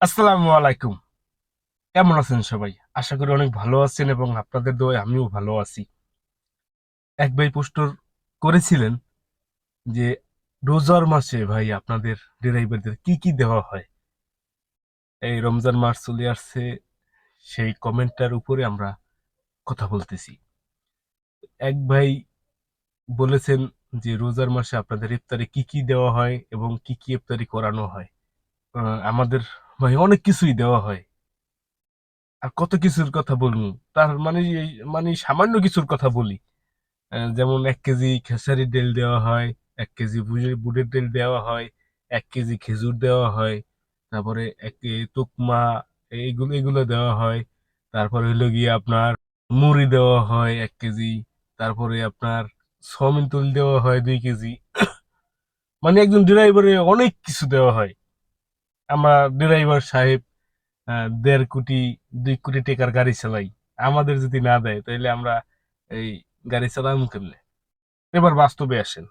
আসসালামু আলাইকুম। কেমন আছেন সবাই? আশা করি অনেক ভালো আছেন এবং আপনাদের দোয়ায় আমিও ভালো আছি। এক ভাই পোস্টর করেছিলেন যে, রোজার মাসে ভাই আপনাদের ড্রাইভারদের কি কি দেওয়া হয়? এই রমজান মাস চলে আসছে, সেই কমেন্টটার উপরে আমরা কথা বলতেছি। এক ভাই বলেছেন যে, রোজার মাসে আপনাদের ইফতারে কি কি দেওয়া হয় এবং কি কি ইফতারি করানো হয়? আমাদের ভাই, অনেক কিছুই দেওয়া হয়। আর কত কিছুর কথা বলব? তার মানে মানে সামান্য কিছুর কথা বলি। যেমন এক কেজি খেসারির তেল দেওয়া হয়, এক কেজি বুটের তেল দেওয়া হয়, এক কেজি খেজুর দেওয়া হয়, তারপরে এক তুকমা এইগুলো এগুলো দেওয়া হয়, তারপরে হইল গিয়ে আপনার মুড়ি দেওয়া হয় এক কেজি, তারপরে আপনার সয়াবিন তেল দেওয়া হয় দুই কেজি। মানে একজন ড্রাইভারে অনেক কিছু দেওয়া হয়। আমরা ড্রাইভার সাহেব দেড় কোটি, দুই কোটি টাকার গাড়ি চালাই। আমাদের যদি না দেয় তাহলে আমরা এই গাড়ি চালাম কেমনে? এবার বাস্তবে আসেন।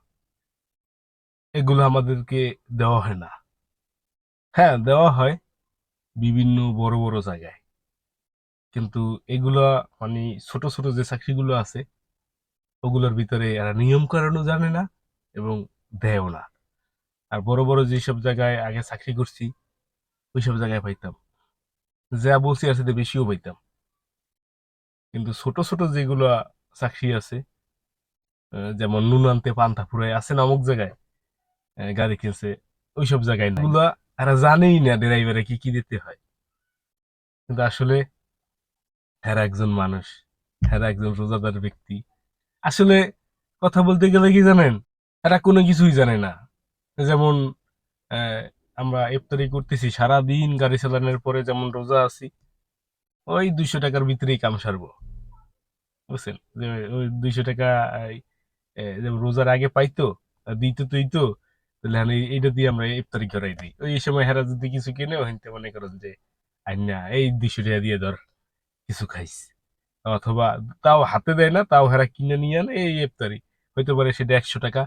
এগুলো আমাদেরকে দেওয়া হয় না। হ্যাঁ দেওয়া হয় বিভিন্ন বড় বড় জায়গায়। কিন্তু এগুলা মানে ছোট ছোট যে চাকরিগুলো আছে, ওগুলোর ভিতরে এরা নিয়ম কারণও জানে না এবং দেয়ও না। আর বড় বড় যেসব জায়গায় আগে চাকরি করছি ওইসব জায়গায় পাইতাম। যা বলছি আর সাথে বেশিও পাইতাম। কিন্তু ছোট ছোট যেগুলো চাকরি আছে যেমন নুন আনতে পান্তা ফুরায় আছে না অমুক জায়গায় গাড়ি কিনছে, ওইসব জায়গায় না এগুলা এরা জানেই না ড্রাইভারে কি কি দিতে হয়। কিন্তু আসলে এরা একজন মানুষ, এরা একজন রোজাদার ব্যক্তি। আসলে কথা বলতে গেলে কি জানেন? এরা কোনো কিছুই জানে না। যেমন আমরা ইফতারি করতেছি সারা দিন গাড়ি চালানোর পরে যেমন রোজা আছি, ওই দুইশো টাকার ভিতরেই কাম সারবো। বুঝছেন? যে ওই দুইশো টাকা রোজার আগে পাইতো দিত তুই তো তাহলে এইটা দিয়ে আমরা ইফতারি করাই দিই। ওই সময় হেরা যদি কিছু কিনে ওখানে মনে করেন যে আইনা এই দুইশো টাকা দিয়ে ধর, কিছু খাইস। অথবা তাও হাতে দেয় না, তাও হেরা কিনে নিয়ে আনে এই ইফতারি। হইতে পারে সেটা একশো টাকা,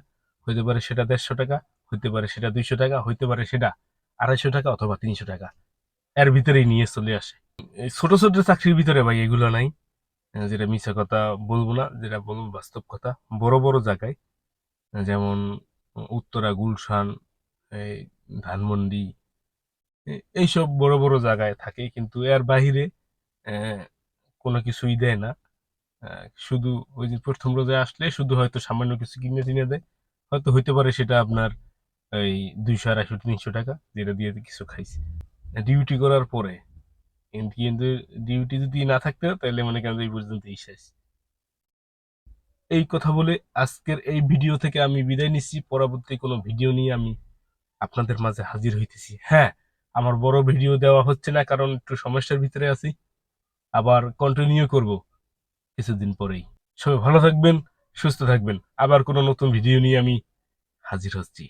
হইতে পারে সেটা দেড়শো টাকা হইতে পারে সেটা দুইশো টাকা, হইতে পারে সেটা আড়াইশো টাকা অথবা তিনশো টাকা। এর ভিতরেই নিয়ে চলে আসে। ছোট ছোট চাকরির ভিতরে ভাই এগুলো নাই। যেটা মিথ্যা কথা বলব না, যেটা বলব বাস্তব কথা। বড় বড় জায়গায়, যেমন উত্তরা, গুলশান, এই ধানমন্ডি এইসব বড় বড় জায়গায় থাকে, কিন্তু এর বাহিরে কোনো কিছুই দেয় না। শুধু ওই যে প্রথম রোজায় আসলে শুধু হয়তো সামান্য কিছু কিনে টিনে দেয়। হয়তো হইতে পারে সেটা আপনার এই দুইশো আড়াইশো, তিনশো টাকা যেটা দিয়ে কিছু খাইছে। ডিউটি করার পরে কিন্তু ডিউটি যদি না থাকতো, তাহলে মনে করেন যে এই পর্যন্ত শেষ এই কথা বলে আজকের এই ভিডিও থেকে আমি বিদায় নিচ্ছি। পরবর্তী কোনো ভিডিও নিয়ে আমি আপনাদের মাঝে হাজির হইতেছি। হ্যাঁ আমার বড় ভিডিও দেওয়া হচ্ছে না, কারণ একটু সমস্যার ভিতরে আছি। আবার কন্টিনিউ করব কিছুদিন পরেই। সবাই ভালো থাকবেন, সুস্থ থাকবেন। আবার কোনো নতুন ভিডিও নিয়ে আমি হাজির হচ্ছি।